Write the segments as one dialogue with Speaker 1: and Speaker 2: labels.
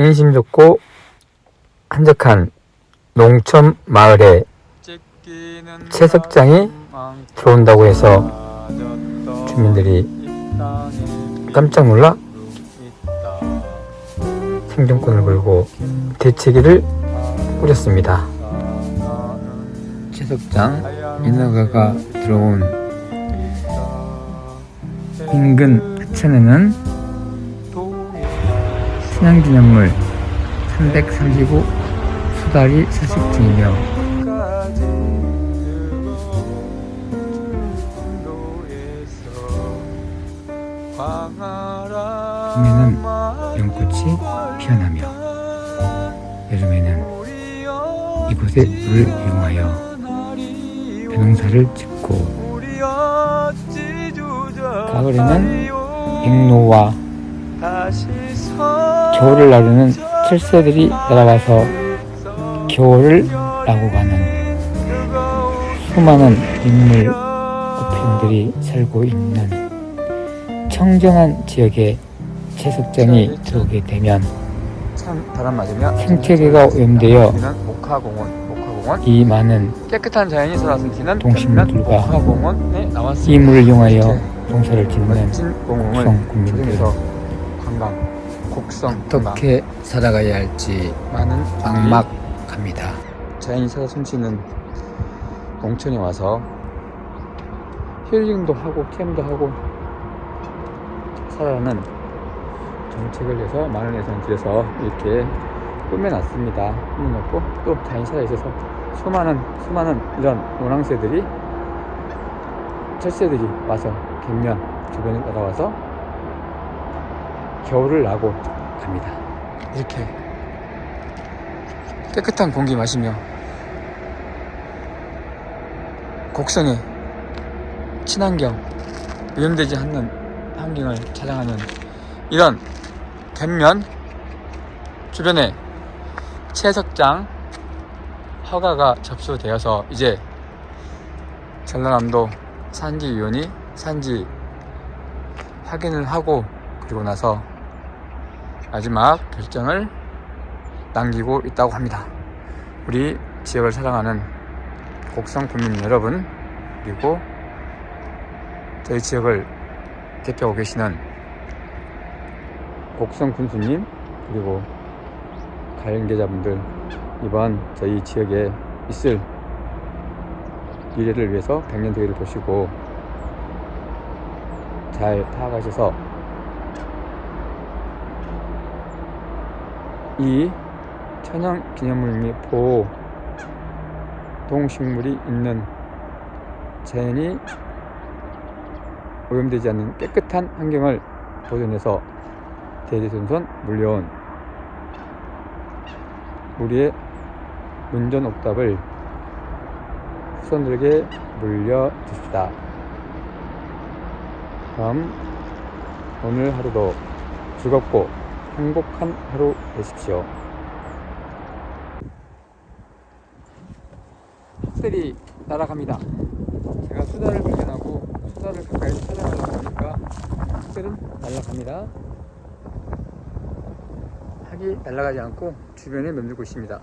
Speaker 1: 인심 좋고 한적한 농촌 마을에 채석장이 들어온다고 해서 주민들이 깜짝 놀라 생존권을 걸고 대책위를 꾸렸습니다. 채석장 인허가가 들어온 인근 하천에는 신양기념물 335 수달이 서식 중이며 봄에는 연꽃이 피어나며 여름에는 이곳에 물을 이용하여 벼농사를 짓고 가을에는 백로와 겨울을 나르는 철새들이 날아와서 겨울을 나고 가는 수많은 인물 꽃편들이 살고 있는 청정한 지역에 채석장이 들어오게 되면 생태계가 오염되어 이 많은
Speaker 2: 깨끗한 자연이 살아 숨쉬는
Speaker 1: 동식물들과. 이 물을 이용하여 농사를 짓는 곡성 국민들
Speaker 2: 곡성
Speaker 1: 어떻게 살아가야 할지
Speaker 2: 많은
Speaker 1: 막막합니다.
Speaker 2: 살아 숨쉬는 농촌에 와서 힐링도 하고 캠도 하고 살아가는 정책을 해서 많은 예산을 들여서 이렇게 꾸며놨습니다. 꾸며놓고 또 자연이 살아있어서 수많은 수많은 이런 노랑새들이 철새들이 와서 갱년 주변에 따라와서 겨울을 나고 갑니다. 이렇게 깨끗한 공기 마시며 곡성의 친환경 오염되지 않는 환경을 자랑하는 이런 갱면 주변에 채석장 허가가 접수되어서 이제 전라남도 산지위원이 산지 확인을 하고 그리고 나서 마지막 결정을 남기고 있다고 합니다. 우리 지역을 사랑하는 곡성 국민 여러분 그리고 저희 지역을 대표하고 계시는 곡성 군수님 그리고 가연계자분들 이번 저희 지역에 있을 미래를 위해서 백년대회를 보시고 잘 파악하셔서 이 천연 기념물 및 보호 동식물이 있는 자연이 오염되지 않는 깨끗한 환경을 보존해서 대대손손 물려온 우리의 문전 옥답을 후손들에게 물려줍시다. 그럼 오늘 하루도 즐겁고 행복한 하루 되십시오. 학들이 날아갑니다. 제가 수다를 발견하고 수다를 가까이 촬영하려고 하니까 학들은 날아갑니다. 학이 날아가지 않고 주변에 맴돌고 있습니다.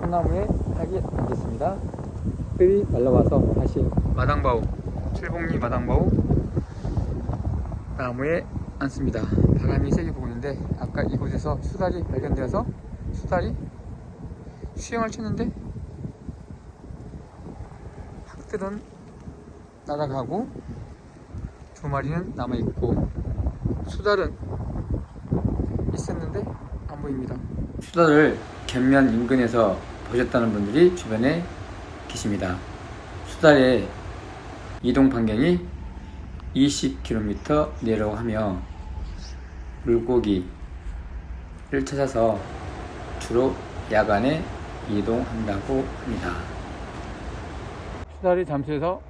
Speaker 2: 소나무에 학이 앉았습니다. 학들이 날아와서 다시 마당바우, 칠봉리 마당바우 나무에 앉습니다. 바람이 세게 있는데 아까 이곳에서 수달이 발견되어서 수달이 수영을 쳤는데 학들은 날아가고 두 마리는 남아 있고 수달은 있었는데 안 보입니다. 수달을 갯면 인근에서 보셨다는 분들이 주변에 계십니다. 수달의 이동 반경이 20km 내려고 하며 물고기를 찾아서 주로 야간에 이동한다고 합니다. 수달이 잠수해서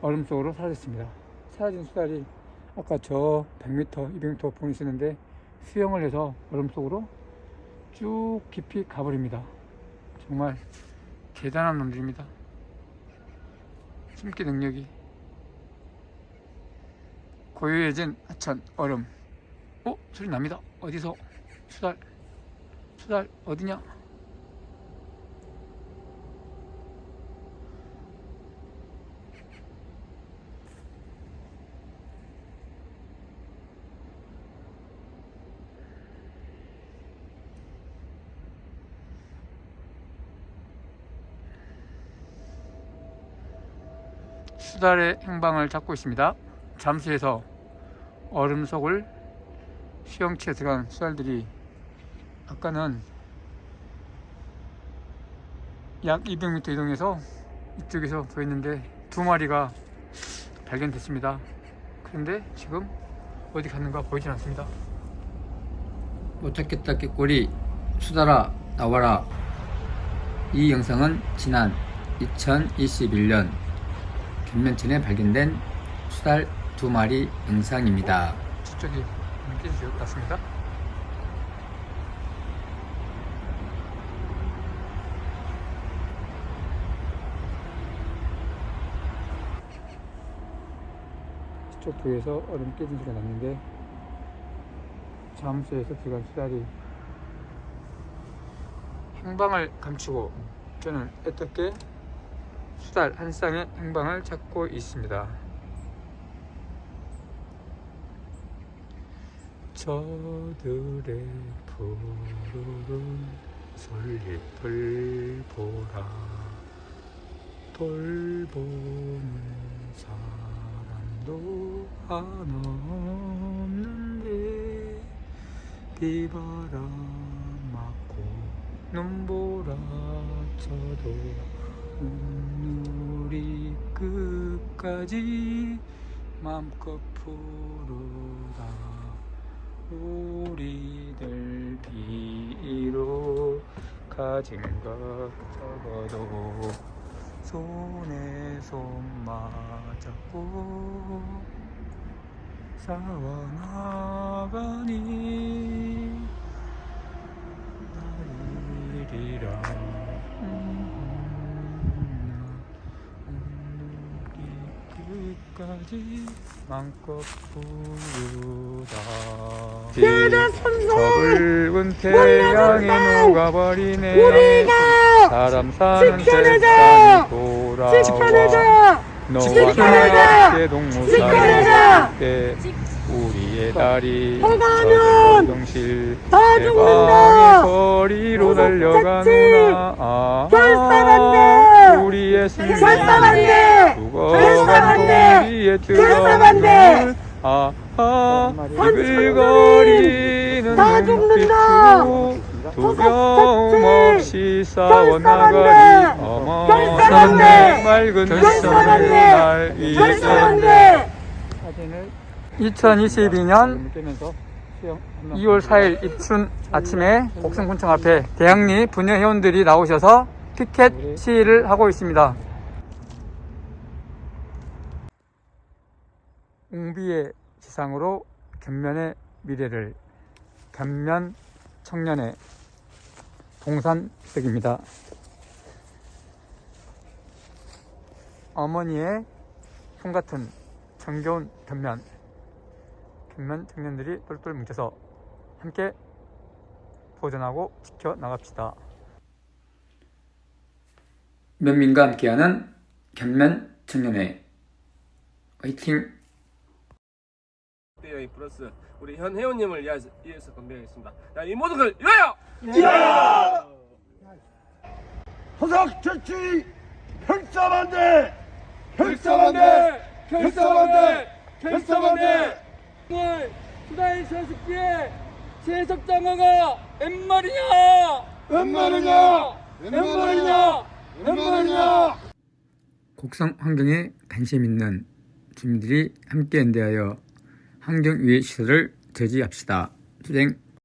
Speaker 2: 얼음 속으로 사라졌습니다. 사라진 수달이 아까 저 100m, 200m 보이시는데 수영을 해서 얼음 속으로 쭉 깊이 가버립니다. 정말 대단한 놈들입니다. 숨기 능력이 고요해진 하천 얼음. 어 소리 납니다. 어디서 수달 수달 어디냐? 수달의 행방을 찾고 있습니다. 잠수에서 얼음 속을 수영치에 들어간 수달들이 아까는 약 200m 이동해서 이쪽에서 보였는데 두 마리가 발견됐습니다. 그런데 지금 어디 갔는가 보이진 않습니다.
Speaker 1: 못 찾겠다 깨꼬리 수달아 나와라 이 영상은 지난 2021년 견면천에 발견된 수달 두 마리 영상입니다.
Speaker 2: 저쪽이 깨질 것 같습니다. 이쪽 부에서 얼음 깨진 소리가 났는데 잠수에서 들어간 수달이 행방을 감추고 저는 애떻게 수달 한 쌍의 행방을 찾고 있습니다. 저들의 푸르른 솔잎을 보라. 돌보는 사람도 하나 없는데 비바람 맞고 눈보라. 쳐도 눈물이 끝까지 맘껏 푸르다 우리들 비로 가진 것 적어도 손에 손 맞잡고 싸워나가니 나이리라 오 끝까지 맘껏 부르다 저붉은 태양이 녹아버리네
Speaker 3: 우리가
Speaker 2: 사람 사는! 세상이 돌아와
Speaker 3: 지켜내자!
Speaker 2: 너와! 함께
Speaker 3: 지켜내자!
Speaker 2: 함께 우리의 다리
Speaker 3: 허가하면
Speaker 2: 동실
Speaker 3: 다 죽는다!
Speaker 2: 거리로
Speaker 3: 구속
Speaker 2: 달려가는구나 아,
Speaker 3: 결산 안 돼!
Speaker 2: 우리의
Speaker 3: 결산 안 돼! 결산 안 돼! 안 돼!
Speaker 2: 아아
Speaker 3: 한참
Speaker 2: 이글거리는
Speaker 3: 다 죽는다!
Speaker 2: 두려움 없이 싸워나가리
Speaker 3: 돼!
Speaker 2: 어머
Speaker 3: 결산 안 돼!
Speaker 2: 내 맑은 위해
Speaker 3: 돼!
Speaker 2: 2022년 2월 4일 입춘 아침에 곡성군청 앞에 대항리 분야 회원들이 나오셔서 피켓 시위를 하고 있습니다. 웅비의 지상으로 견면의 미래를 견면 청년의 동산색입니다. 어머니의 손 같은 정겨운 견면 견면 청년들이 똘똘 뭉쳐서 함께 보존하고 지켜 나갑시다. 면민과 함께하는 견면 청년회 화이팅!
Speaker 4: 여행 플러스 우리 현 회원님을 위해서, 건배하겠습니다. 자, 이 모든 걸 위하여!
Speaker 5: 허석 정치 혈사반대! 혈사반대! 혈사반대! 혈사반대!
Speaker 6: 오늘 수다의 서식기에 세석장어가 웬 말이냐?
Speaker 5: 웬 말이냐! 웬 말이냐! 웬 말이냐!
Speaker 1: 곡성 환경에 관심 있는 주민들이 함께 연대하여 환경 유해 시설을 제지합시다. 수행